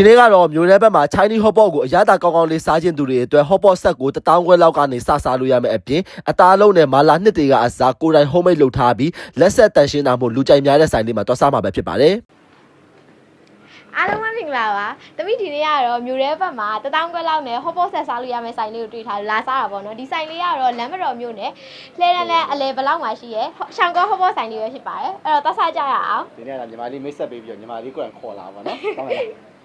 ဒီနေ့ကတော့မြို့ထဲဘက်မှာ Chinese hot pot ကိုအရသာကောင်းကောင်းလေးစားခြင်းသူတွေအတွက် hot pot ဆက်ကို1000ခွဲလောက်ကနေစစားလို့ရမယ်အပြင်အသားလုံးနဲ့မာလာနှစ်တွေကအစားကိုယ်တိုင် homemade လုပ်ထားပြီးလက်ဆက်တန်ရှင်းတာမို့လူကြိုက်များတဲ့ဆိုင်လေးမှာသွားစားမှာပဲဖြစ်ပါတယ်အားလုံးပဲမင်္ဂလာပါ။တမိဒီနေ့ကတော့မြို့ရဲဘက်မှာတထောင်ခွဲလောက်နဲ့ဟော့ပေါ့ဆက်စားလို့ရမယ့်ဆိုင်လေးကိုတွေ့ထားလို့လာစားတာပေါ့နော်။ဒီဆိုင်လေးကတော့လမ်းမတော်မြို့နယ်လှဲတန်းလန်းအလဲဘလောက်မှာရှိရဲရှောင်းကောဟော့ပေါ့ဆိုင်လေးပဲဖြစ်ပါတယ်။အဲ့တော့သွားစားကြရအောင်ဒီနေ့ကညီမလေးမိတ်ဆက်ပေးပြီးတော့ညီမလေးကိုယ်တိုင်ခေါ်လာပါတော့တောင်းရလား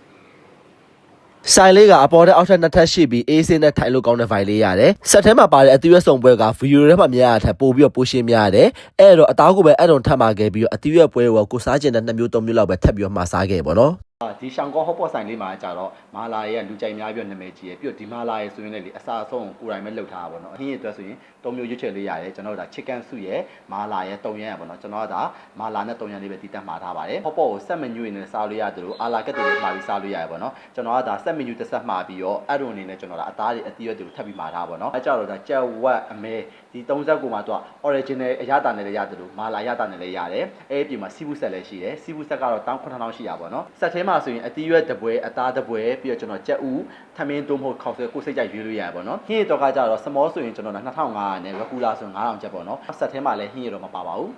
ဆိုင်လေးကအပေါ်တဲ့အောက်ထပ်နှစ်ထပ်ရှိပြီးအေးစင်းနဲ့ထိုင်လို့ကောင်းတဲ့ vibe လေးရတယ်။ဆက်ထဲမှာပါတဲ့အသီးရွက်စုံပွဲက view ထဲမှာမြင်ရတဲ့ထက်ပိုပြီးတော့ပိုရှင်းများရတယ်။အဲ့တော့အသားကိုပဲအဲ့တုံထပ်မှာခဲ့ပြီးတော့အသီးရွက်ပွဲကိုကိုစားကျင်တဲ့နှစ်မျိုးသုံးမျိုးလောက်ပဲထပ်ပြီးတော့မှာစားခဲ့ပေါ့နော်။အာ ဒီရှောင်းကောဟော့ပေါ့ဆိုင်လေးမှာကြတော့မာလာရဲ့လူကြိုက်များပြီးတော့နာမည်ကြီးရဲ့ပြီးတော့ဒီမာလာရဲ့ဆိုရင်လည်းလေအစားအဆုံးကိုကိုယ်တိုင်ပဲလုပ်ထားတာပေါ့နော်အဟင်းရအတွက်ဆိုရင်၃မျိုးရွေးချယ်လေးရတယ်ကျွန်တော်တို့ဒါ chicken စုရဲ့မာလာရဲ့၃ရံရပေါ့နော်ကျွန်တော်ကဒါမာလာနဲ့၃ရံလေးပဲတည်တတ်မှာထားပါတယ်ဟော့ပေါ့ကို set menu နဲ့စားလို့ရတယ်လို့အာလာကက်တွေမှာပြီးစားလို့ရတယ်ပေါ့နော်ကျွန်တော်ကဒါ set menu တစ်ဆက်မှာပြီးတော့အဲ့လိုအနေနဲ့ကျွန်တော်ဒါအသားတွေအသီးရွက်တွေကိုထပ်ပြီးမှာထားပါတော့အဲကြတော့ဒါကြက်ဝက်အမဲဒီ၃ဆက်ကိုမှတော့ original အရသာနဲ့လည်းရတယ်လို့မာလာရတာနဲ့လည်းရတယ်အဲ့ဒီမှာစီးပူးဆက်လည်းရှိတယ်စီးပူးဆက်ကတော့19000ရှိရပါတော့ဆက်ထဲမှာဆိုရင်အသီးရွက်တစ်ပွဲအသားတစ်ပွဲပြီးတော့ကျွန်တော်ကြက်ဥထမင်းသွင်းဖို့ခေါက်ဆွဲကိုစိတ်ကြိုက်ရွေးလို့ရတယ်ပေါ့နော်ဟင်းရတော့ကကြတော့ small ဆိုရင်ကျွန်တော်2500နဲ့ regular ဆိုရင်9000ကျပ်ပေါ့နော်ဆက်ထဲမှာလည်းဟင်းရတော့မပါပါဘူး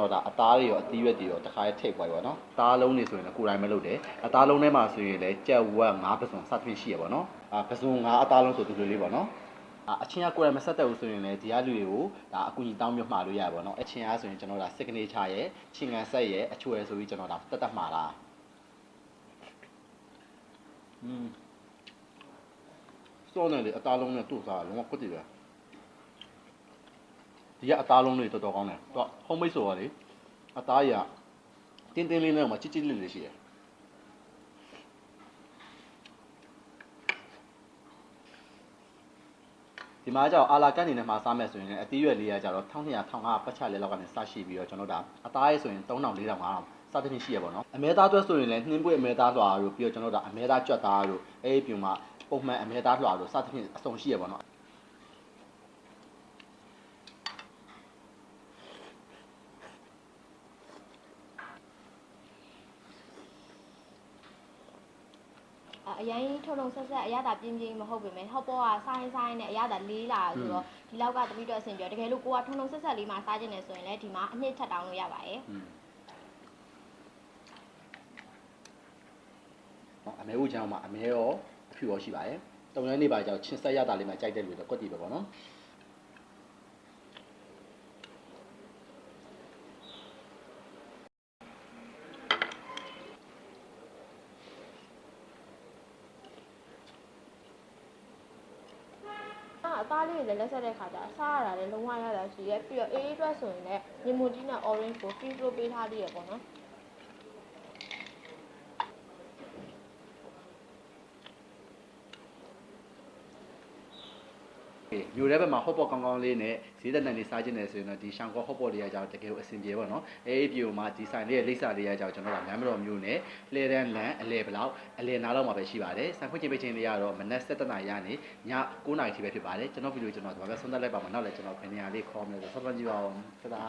တော့ဒါအသားတွေရောအသီးရွက်တွေရောတခါရဲထိတ်ပွားပြီပေါ့နော်အသားလုံးတွေဆိုရင်လည်းကိုယ်တိုင်ပဲလုပ်တယ်အသားလုံးထဲမှာဆိုရင်လည်းကြက်ဝက်ငါးပစုံစသဖြင့်ရှိရပေါ့နော်အာပစုံငါးအသားလုံးဆိုဒီလိုလေးပေါ့နော် အာအချင်းကကိုယ်တိုင်မဆက်တဲ့ဘူးဆိုရင်လည်းဒီကလူတွေကိုဒါအကူကြီးတောင်းမြမှာလို့ရပါပေါ့နော်အချင်းအားဆိုရင်ကျွန်တော်ဒါ signature ရဲ့ချင်းကန်ဆက်ရဲ့အချွဲဆိုပြီးကျွန်တော်ဒါတက်တက်မှာလားอืมစောနေလေအသားလုံးနဲ့တူစားလုံးဝကွတ်တည်ပဲဒီကအသားလုံးတွေတော်တော်ကောင်းတယ်သူက homemade ဆိုတော့လေအသားရတင်းတင်းလေးနဲ့မှချစ်ချစ်လေးလေးရှိတယ် ဒီမှာကျတော့အာလာကတ်နေနဲ့မှာစားမယ်ဆိုရင်လည်းအသီးရွက်လေးကကျတော့1200 1500ပတ်ချလဲလောက်ကနေစရှိပြီးတော့ကျွန်တော်တို့ဒါအသားရဲဆိုရင်3000 4000 5000စသဖြင့်ရှိရပါတော့အမဲသားအတွက်ဆိုရင်လည်းနှင်းပွေအမဲသားလွှာတို့ပြီးတော့ကျွန်တော်တို့ဒါအမဲသားကြွက်သားတို့အဲ့ဒီပြုံမှာပုံမှန်အမဲသားလွှာတို့စသဖြင့်အစုံရှိရပါတော့။ အအရင်ထုံထုံဆက်ဆက်အရသာပြင်းပြင်းမဟုတ်ပေမဲ့ဟော့ပေါ့ကဆိုင်းဆိုင်းနဲ့အရသာလေးလာဆိုတော့ဒီလောက်ကတမိတော့အဆင်ပြေတကယ်လို့ကိုကထုံထုံဆက်ဆက်လေးမှစားခြင်းနေဆိုရင်လည်းဒီမှာအနှစ်ထပ်တောင်းလို့ရပါတယ်อืมအမဲဦးချောင်းမှာအမဲရောအဖြူရောရှိပါတယ်။တုံရမ်းနေပါကြောင့်ချင်းဆက်ရတာလေးမှာကြိုက်တဲ့လူတော့ကွက်တီပဲပေါ့နော်။။ အသားလေးတွေလည်းလက်ဆက်တဲ့ခါကျစားရတာလည်းလုံးဝရတာရှိရဲ့ပြီးတော့အေးအေးအတွက်ဆိုရင်လည်းညမွန်ကြီးနဲ့ orange ကို freeze လုပ်ပေးထားသေးရပေါ့နော်။ မြို့ထဲဘက်မှာဟော့ပေါ့ကောင်းကောင်းလေးနဲ့ဈေးသက်နဲ့နေစားခြင်းနဲ့ဆိုရင်တော့ဒီရှောင်းကောဟော့ပေါ့လေးကကြောင့်တကယ်ကိုအဆင်ပြေပါတော့။အဲဒီပြိုမှာဒီဆိုင်လေးရဲ့လိပ်စာလေးကကြောင့်ကျွန်တော်တို့လမ်းမတော်မျိုးနဲ့လှဲတန်းလန်အလဲဘလောက်အလဲနားလောက်မှာပဲရှိပါတယ်။ဆိုင်ဖွင့်ခြင်းပိတ်ခြင်းလေးကတော့မနက်7:00နာရီကနေည9:00နာရီထိပဲဖြစ်ပါတယ်။ကျွန်တော်ဗီဒီယိုကျွန်တော်ဒီမှာပဲဆုံးသက်လိုက်ပါမယ်။နောက်လည်းကျွန်တော်ခဏလေးခေါ်မယ်ဆိုဆက်သွင်းကြည့်ပါဦး။သဒါ